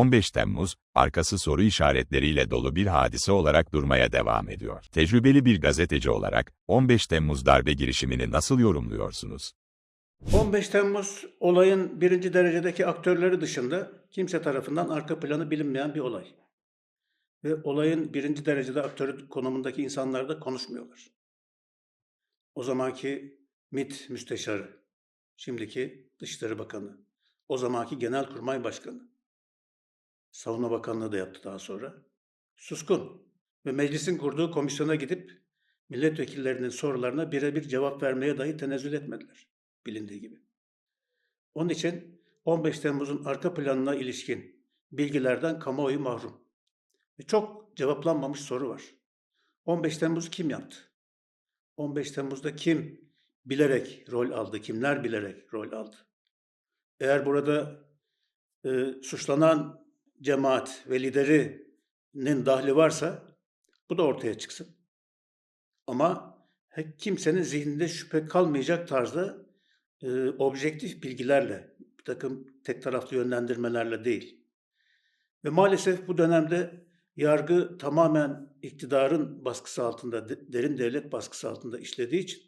15 Temmuz, arkası soru işaretleriyle dolu bir hadise olarak durmaya devam ediyor. Tecrübeli bir gazeteci olarak 15 Temmuz darbe girişimini nasıl yorumluyorsunuz? 15 Temmuz olayın birinci derecedeki aktörleri dışında kimse tarafından arka planı bilinmeyen bir olay. Ve olayın birinci derecede aktörü konumundaki insanlar da konuşmuyorlar. O zamanki MİT müsteşarı, şimdiki Dışişleri Bakanı, o zamanki Genelkurmay Başkanı, Savunma Bakanlığı da yaptı daha sonra. Suskun ve meclisin kurduğu komisyona gidip milletvekillerinin sorularına birebir cevap vermeye dahi tenezzül etmediler bilindiği gibi. Onun için 15 Temmuz'un arka planına ilişkin bilgilerden kamuoyu mahrum. Ve çok cevaplanmamış soru var. 15 Temmuz kim yaptı? 15 Temmuz'da kim bilerek rol aldı? Kimler bilerek rol aldı? Eğer burada e, suçlanan cemaat ve liderinin dahli varsa bu da ortaya çıksın. Ama kimsenin zihninde şüphe kalmayacak tarzda e, objektif bilgilerle, bir takım tek taraflı yönlendirmelerle değil. Ve maalesef bu dönemde yargı tamamen iktidarın baskısı altında, de- derin devlet baskısı altında işlediği için,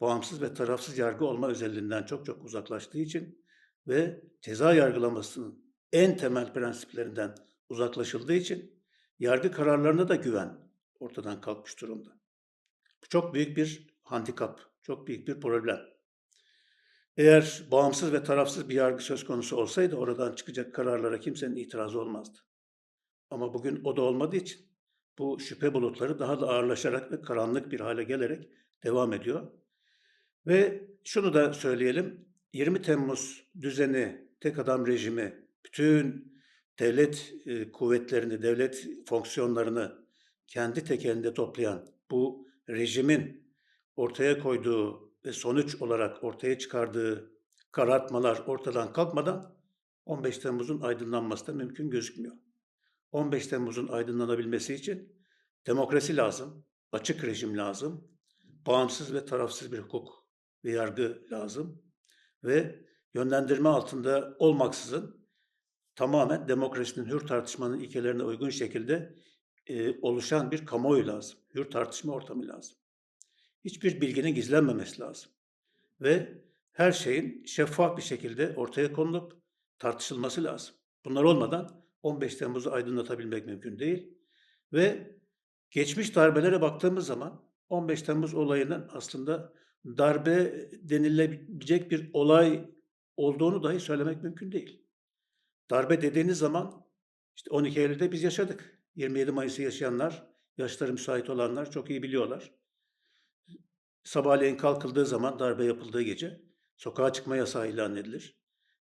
bağımsız ve tarafsız yargı olma özelliğinden çok çok uzaklaştığı için ve ceza yargılamasının en temel prensiplerinden uzaklaşıldığı için yargı kararlarına da güven ortadan kalkmış durumda. Bu çok büyük bir handikap, çok büyük bir problem. Eğer bağımsız ve tarafsız bir yargı söz konusu olsaydı oradan çıkacak kararlara kimsenin itirazı olmazdı. Ama bugün o da olmadığı için bu şüphe bulutları daha da ağırlaşarak ve karanlık bir hale gelerek devam ediyor. Ve şunu da söyleyelim, 20 Temmuz düzeni, tek adam rejimi, bütün devlet e, kuvvetlerini, devlet fonksiyonlarını kendi tekelinde toplayan bu rejimin ortaya koyduğu ve sonuç olarak ortaya çıkardığı karartmalar ortadan kalkmadan 15 Temmuz'un aydınlanması da mümkün gözükmüyor. 15 Temmuz'un aydınlanabilmesi için demokrasi lazım, açık rejim lazım, bağımsız ve tarafsız bir hukuk ve yargı lazım ve yönlendirme altında olmaksızın tamamen demokrasinin hür tartışmanın ilkelerine uygun şekilde e, oluşan bir kamuoyu lazım. Hür tartışma ortamı lazım. Hiçbir bilginin gizlenmemesi lazım. Ve her şeyin şeffaf bir şekilde ortaya konulup tartışılması lazım. Bunlar olmadan 15 Temmuz'u aydınlatabilmek mümkün değil. Ve geçmiş darbelere baktığımız zaman 15 Temmuz olayının aslında darbe denilebilecek bir olay olduğunu dahi söylemek mümkün değil. Darbe dediğiniz zaman işte 12 Eylül'de biz yaşadık. 27 Mayıs'ı yaşayanlar, yaşları müsait olanlar çok iyi biliyorlar. Sabahleyin kalkıldığı zaman darbe yapıldığı gece sokağa çıkma yasağı ilan edilir.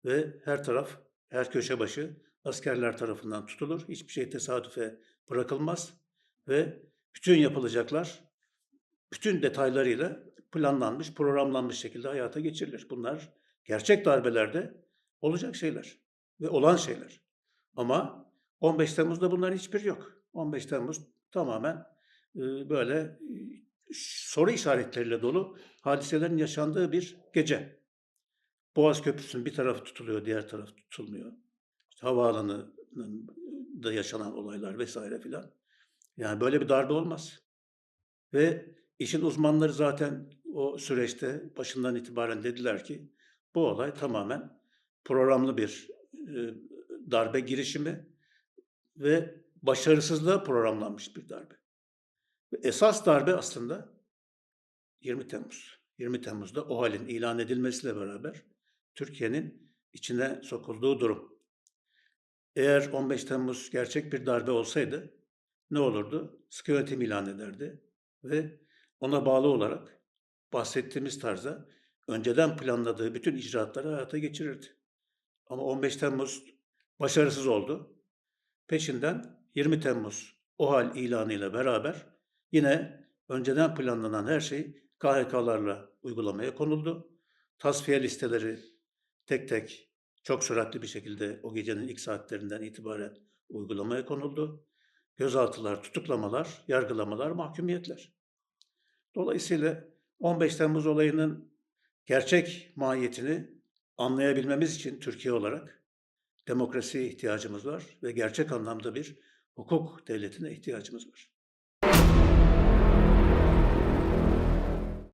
Ve her taraf, her köşe başı askerler tarafından tutulur. Hiçbir şey tesadüfe bırakılmaz. Ve bütün yapılacaklar bütün detaylarıyla planlanmış, programlanmış şekilde hayata geçirilir. Bunlar gerçek darbelerde olacak şeyler ve olan şeyler. Ama 15 Temmuz'da bunların hiçbir yok. 15 Temmuz tamamen e, böyle e, soru işaretleriyle dolu hadiselerin yaşandığı bir gece. Boğaz Köprüsü'nün bir tarafı tutuluyor, diğer tarafı tutulmuyor. İşte havaalanında yaşanan olaylar vesaire filan. Yani böyle bir darbe olmaz. Ve işin uzmanları zaten o süreçte başından itibaren dediler ki bu olay tamamen programlı bir e, darbe girişimi ve başarısızlığa programlanmış bir darbe. Ve esas darbe aslında 20 Temmuz. 20 Temmuz'da o halin ilan edilmesiyle beraber Türkiye'nin içine sokulduğu durum. Eğer 15 Temmuz gerçek bir darbe olsaydı ne olurdu? Sıkı yönetim ilan ederdi ve ona bağlı olarak bahsettiğimiz tarzda önceden planladığı bütün icraatları hayata geçirirdi. Ama 15 Temmuz başarısız oldu. Peşinden 20 Temmuz o hal ilanıyla beraber yine önceden planlanan her şey KHK'larla uygulamaya konuldu. Tasfiye listeleri tek tek çok süratli bir şekilde o gecenin ilk saatlerinden itibaren uygulamaya konuldu. Gözaltılar, tutuklamalar, yargılamalar, mahkumiyetler. Dolayısıyla 15 Temmuz olayının gerçek mahiyetini anlayabilmemiz için Türkiye olarak demokrasiye ihtiyacımız var ve gerçek anlamda bir hukuk devletine ihtiyacımız var.